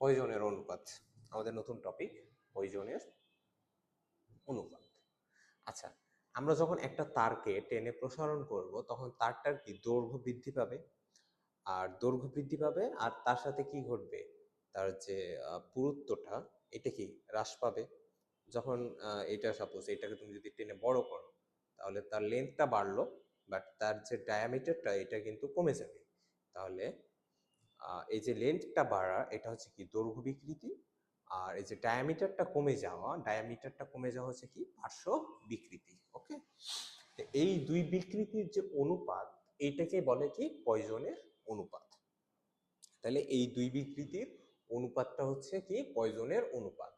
পয়জনের অনুপাত, আমাদের নতুন টপিক পয়জনের অনুপাত। আচ্ছা আমরা যখন একটা তারকে টেনে প্রসারণ করব, তখন তারটার কি দৈর্ঘ্য বৃদ্ধি পাবে? আর দৈর্ঘ্য বৃদ্ধি পাবে, আর তার সাথে কি ঘটবে? তার যে পুরুত্বটা, এটা কি হ্রাস পাবে? যখন এটা সাপোজ এটাকে তুমি যদি টেনে বড় করো, তাহলে তার লেন্থটা বাড়লো বাট তার যে ডায়ামিটারটা এটা কিন্তু কমে যাবে। তাহলে এই যে লেন্থটা বাড়া, এটা হচ্ছে কি দৈর্ঘ্য বিকৃতি, আর এই যে ডায়ামিটারটা কমে যাওয়া ডায়ামিটারটা কমে যাওয়া হচ্ছে কি পার্শ্ব বিকৃতি ওকে এই দুই বিকৃতির যে অনুপাত এইটাকে বলে কি পয়জনের অনুপাত। তাহলে এই দুই বিকৃতির অনুপাতটা হচ্ছে কি পয়জনের অনুপাত।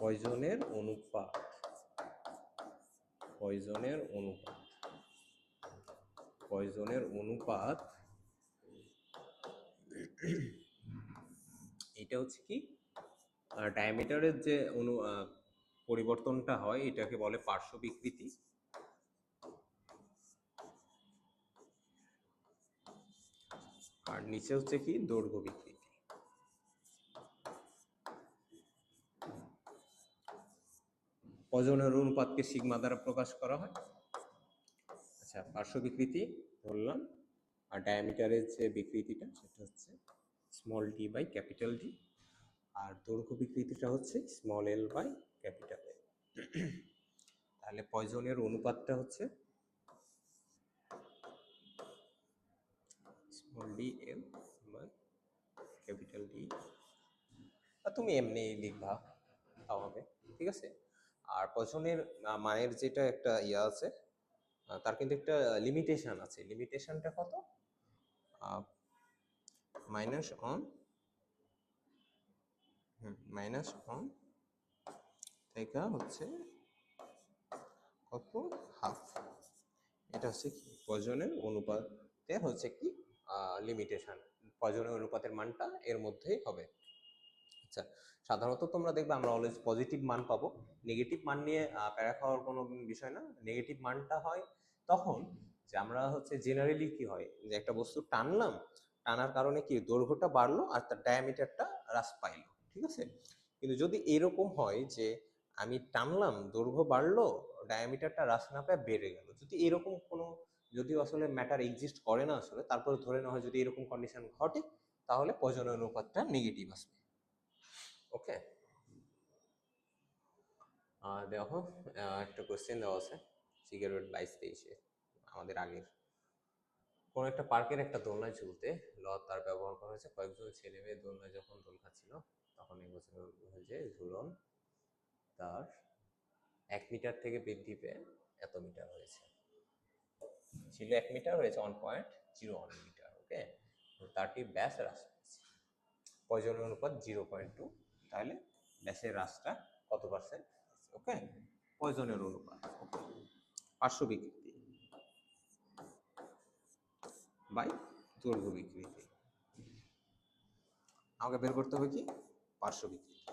পয়জনের অনুপাত। পয়জনের অনুপাত। পয়জনের অনুপাত এটা হচ্ছে কি? ডায়ামিটারের যে অনু পরিবর্তনটা হয়, এটাকে বলে পার্শ্ব বিকৃতি। আর নিচে হচ্ছে কি? দৈর্ঘ্য বিকৃতি। ওজনের অনুপাতকে সিগমা দ্বারা প্রকাশ করা হয়। আচ্ছা পার্শ্ব বিকৃতি ধরলাম। আর ডায়ামিটারের যে বিকৃতিটা সেটা হচ্ছে small D by capital D আর দৈর্ঘ্য বিকৃতিটা হচ্ছে small L by capital L তাহলে পয়জনের অনুপাতটা হচ্ছে small D L capital D তুমি এমনি লিখবা তাও হবে ঠিক আছে? আর পছন্দের আহ, মানের যেটা একটা ইয়া আছে তার কিন্তু একটা লিমিটেশন আছে। লিমিটেশনটা কত? অন হুম মাইনাস অন থেকে হচ্ছে কত? হাফ এটা হচ্ছে কি? পয়জনের অনুপাতের হচ্ছে কি? লিমিটেশন পয়জনের অনুপাতের মানটা এর মধ্যেই হবে। আচ্ছা সাধারণত তোমরা দেখবে আমরা অলওয়েজ পজিটিভ মান পাবো। নেগেটিভ মান নিয়ে প্যারা খাওয়ার কোনো বিষয় না। নেগেটিভ মানটা হয় তখন যে আমরা হচ্ছে জেনারেলি কি হয়? যে একটা বস্তু টানলাম, টানার কারণে কি দৈর্ঘ্যটা বাড়লো আর তার ডায়ামিটারটা হ্রাস পাইলো, ঠিক আছে? কিন্তু যদি এরকম হয় যে আমি টানলাম, দৈর্ঘ্য বাড়লো ডায়ামিটারটা হ্রাস না পায় বেড়ে গেল, যদি এরকম কোনো, যদিও আসলে ম্যাটার এক্সিস্ট করে না আসলে, তারপরে ধরে নেওয়া হয় যদি এরকম কন্ডিশন ঘটে, তাহলে প্রজনন অনুপাতটা নেগেটিভ আসবে ওকে আর দেখো একটা কোয়েশ্চেন দেওয়া আছে সিগারেট বাইশ তেইশে। আমাদের আগের। কোন একটা পার্কের একটা দোলনায় ঝুলতে ল তার ব্যবহার করা হয়েছে। কয়েকজন ছেলে মেয়ে দোলনায় যখন দোল খাচ্ছিল, তখন এই বছর হয়েছে ঝুলন তার এক মিটার থেকে বৃদ্ধি পেয়ে এত মিটার হয়েছে। ছিল এক মিটার, হয়েছে one point zero one metre, okay? তারটি ব্যাস হ্রাস পেয়েছে। প্রয়োজনীয় অনুপাত জিরো পয়েন্ট টু তাহলে ব্যাসের হ্রাসটা কত পার্সেন্ট ওকে? প্রয়োজনের অনুপাত, ওকে? পার্শ্ব বিকৃতি বাই দৈর্ঘ্য বিকৃতি আমাকে বের করতে হবে কি? পার্শ্ব বিকৃতি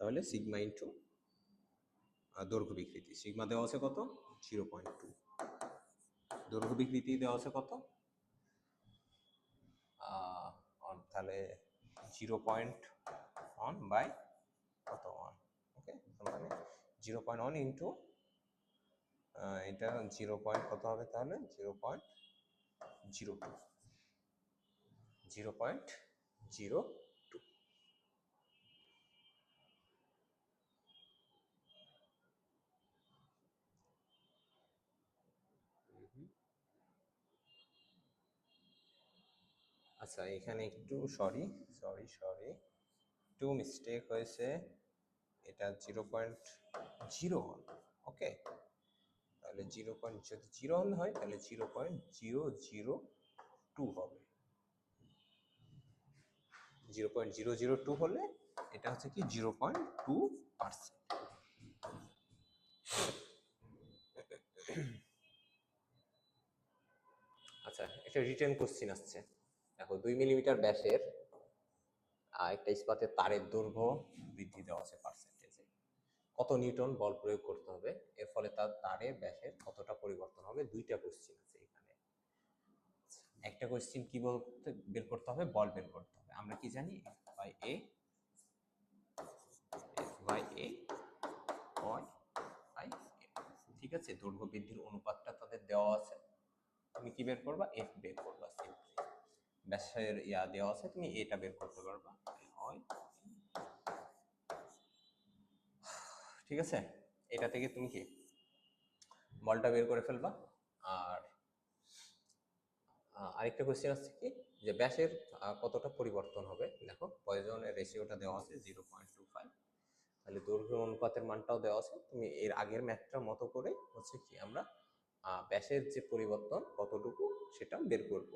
তাহলে সিগমা ইন্টু দৈর্ঘ্য বিকৃতি সিগমা দেওয়া আছে কত? জিরো পয়েন্ট টু দৈর্ঘ্য বিকৃতি দেওয়া আছে কত? তাহলে জিরো পয়েন্ট ওয়ান বাই কত? One okay zero point one into এটা জিরো পয়েন্ট কত হবে তাহলে? Zero point zero two. Zero point zero two. আচ্ছা এখানে একটু সরি সরি সরি একটু মিস্টেক হয়েছে। এটা জিরো পয়েন্ট জিরো। ওকে তাহলে জিরো পয়েন্ট যদি জিরো ওয়ান হয়, তাহলে zero point zero zero two হবে। Zero point zero zero two হলে এটা হচ্ছে কি জিরো পয়েন্ট টু পার্সেন্ট। আচ্ছা একটা রিটার্ন কোশ্চিন আসছে। দেখো, দুই মিলিমিটার ব্যাসের একটা ইস্পাতের তারের দৈর্ঘ্য বৃদ্ধি দেওয়া আছে পার্সেন্টেজে কত নিউটন বল প্রয়োগ করতে হবে? এর ফলে তার, তারে ব্যাসের কতটা পরিবর্তন হবে? দুইটা কোশ্চিন আছে এখানে। একটা কোয়েশ্চেন কি বলতে, বের করতে হবে? বল বের করতে হবে। আমরা কি জানি? By A by A Y by ঠিক আছে? দৈর্ঘ্য বৃদ্ধির অনুপাতটা তাদের দেওয়া আছে। তুমি কি বের করবা? এফ বের করবা সিম্পলি ব্যাসের ইয়া দেওয়া আছে। তুমি এটা বের করতে পারবা। হয় ঠিক আছে? এটা থেকে তুমি কি? বলটা বের করে ফেলবা। আর আরেকটা কোয়েশ্চেন আছে কি? যে ব্যাসের কতটা পরিবর্তন হবে? দেখো, পয়জনের রেশিওটা দেওয়া আছে জিরো পয়েন্ট টু ফাইভ তাহলে দৈর্ঘ্য অনুপাতের মানটাও দেওয়া আছে। তুমি এর আগের ম্যাথটার মতো করে হচ্ছে কি আমরা ব্যাসের যে পরিবর্তন কতটুকু সেটা বের করব।